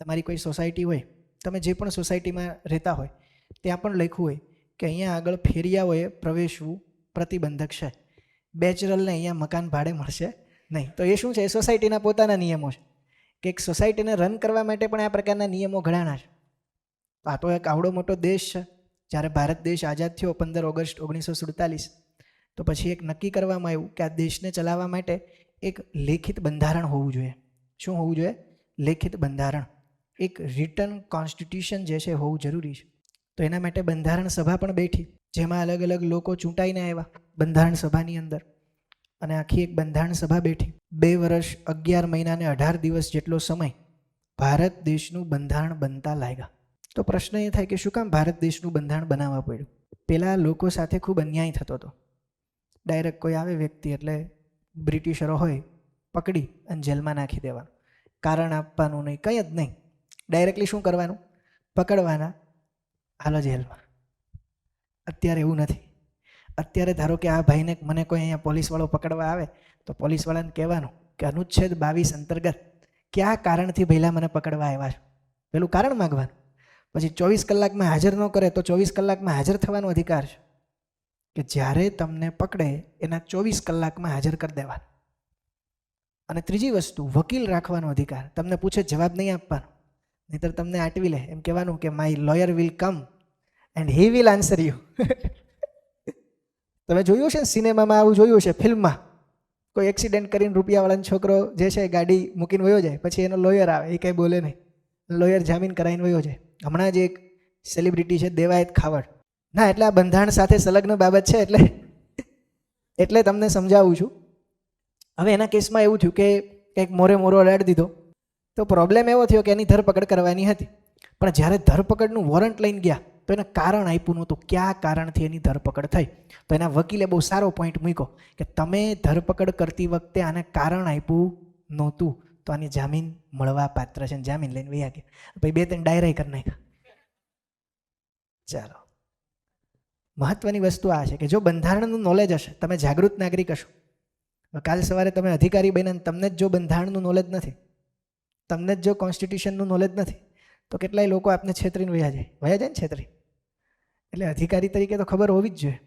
તમારી કોઈ સોસાયટી હોય, તમે જે પણ સોસાયટીમાં રહેતા હોય, ત્યાં પણ લખ્યું હોય કે અહીંયા આગળ ફેરિયાઓએ પ્રવેશવું પ્રતિબંધક છે. બેચરલને અહીંયા મકાન ભાડે મળશે નહીં. તો એ શું છે? એ સોસાયટીના પોતાના નિયમો છે. કે એક સોસાયટીને રન કરવા માટે પણ આ પ્રકારના નિયમો ઘડાના છે. તો આ તો એક આવડો મોટો દેશ છે. જ્યારે ભારત દેશ આઝાદ થયો પંદર ઓગસ્ટ ઓગણીસો સુડતાલીસ, તો પછી એક નક્કી કરવામાં આવ્યું કે આ દેશને ચલાવવા માટે એક લેખિત બંધારણ હોવું જોઈએ. શું હોવું જોઈએ? લેખિત બંધારણ. એક રિટર્ન કોન્સ્ટિટ્યુશન જે છે હોવું જરૂરી છે. તો એના માટે બંધારણ સભા પણ બેઠી. જેમાં અલગ અલગ લોકો ચૂંટાઈને આવ્યા બંધારણ સભાની અંદર. અને આખી એક બંધારણ સભા બેઠી. બે વર્ષ અગિયાર મહિના અને અઢાર દિવસ જેટલો સમય ભારત દેશનું બંધારણ બનતા લાગ્યા. તો પ્રશ્ન એ થાય કે શું કામ ભારત દેશનું બંધારણ બનાવવા પડ્યું? પહેલાં લોકો સાથે ખૂબ અન્યાય થતો હતો. ડાયરેક્ટ કોઈ આવે વ્યક્તિ એટલે બ્રિટિશરો હોય, પકડી અને જેલમાં નાખી દેવાનું. કારણ આપવાનું નહીં, કંઈ જ નહીં. ડાયરેક્ટલી શું કરવાનું? પકડવાના હાલો જેલમાં અત્યારે એવું નથી. અત્યારે ધારો કે આ ભાઈને મને કોઈ અહીંયા પોલીસવાળો પકડવા આવે, તો પોલીસવાળાને કહેવાનું કે અનુચ્છેદ બાવીસ અંતર્ગત કયા કારણથી ભઈલા મને પકડવા આવ્યા છો? પેલું કારણ માગવાનું. પછી ચોવીસ કલાકમાં હાજર ન કરે તો ચોવીસ કલાકમાં હાજર થવાનો અધિકાર છે. કે જ્યારે તમને પકડે એના ચોવીસ કલાકમાં હાજર કરી દેવાનું. અને ત્રીજી વસ્તુ, વકીલ રાખવાનો અધિકાર. તમને પૂછે જવાબ નહીં આપવાનો. નહીતર તમને આટવી લે. એમ કહેવાનું કે my lawyer will come and he will answer you તમે જોયું છે ને, સિનેમામાં આવું જોયું છે ફિલ્મમાં. કોઈ એક્સિડન્ટ કરીને રૂપિયાવાળાનો છોકરો જે છે ગાડી મૂકીને વયો જાય, પછી એનો લોયર આવે, એ કંઈ બોલે નહીં. લોયર જામીન કરાવીને વયો જાય. હમણાં જ એક સેલિબ્રિટી છે, દેવાયત ખાવડ. ના, એટલે આ બંધારણ સાથે સંલગ્ન બાબત છે, એટલે એટલે તમને સમજાવું છું. હવે એના કેસમાં એવું થયું કે કંઈક મોરે મોરો અડાડી દીધો. તો પ્રોબ્લેમ એવો થયો કે એની ધરપકડ કરવાની હતી. પણ જ્યારે ધરપકડનું વોરંટ લઈને ગયા, તો એને કારણ આપ્યું નહોતું. કયા કારણથી એની ધરપકડ થઈ? તો એના વકીલે બહુ સારો પોઈન્ટ મૂક્યો કે તમે ધરપકડ કરતી વખતે આને કારણ આપ્યું નહોતું. તો આની જામીન મળવા પાત્ર છે જામીન લઈને વૈયા ગયા. પછી બે ત્રણ ડાયરાય કરી નાખ્યા. ચાલો. મહત્વની વસ્તુ આ છે કે જો બંધારણનું નોલેજ હશે, તમે જાગૃત નાગરિક હશો. કાલ સવારે તમે અધિકારી બન્યા તમને જ જો બંધારણનું નોલેજ નથી. તમને જ જો કોન્સ્ટિટ્યુશનનું નોલેજ નથી, તો કેટલાય લોકો આપને છેતરીને વયા જાય. વયા જાય ને છેતરી. એટલે અધિકારી તરીકે તો ખબર હોવી જ જોઈએ.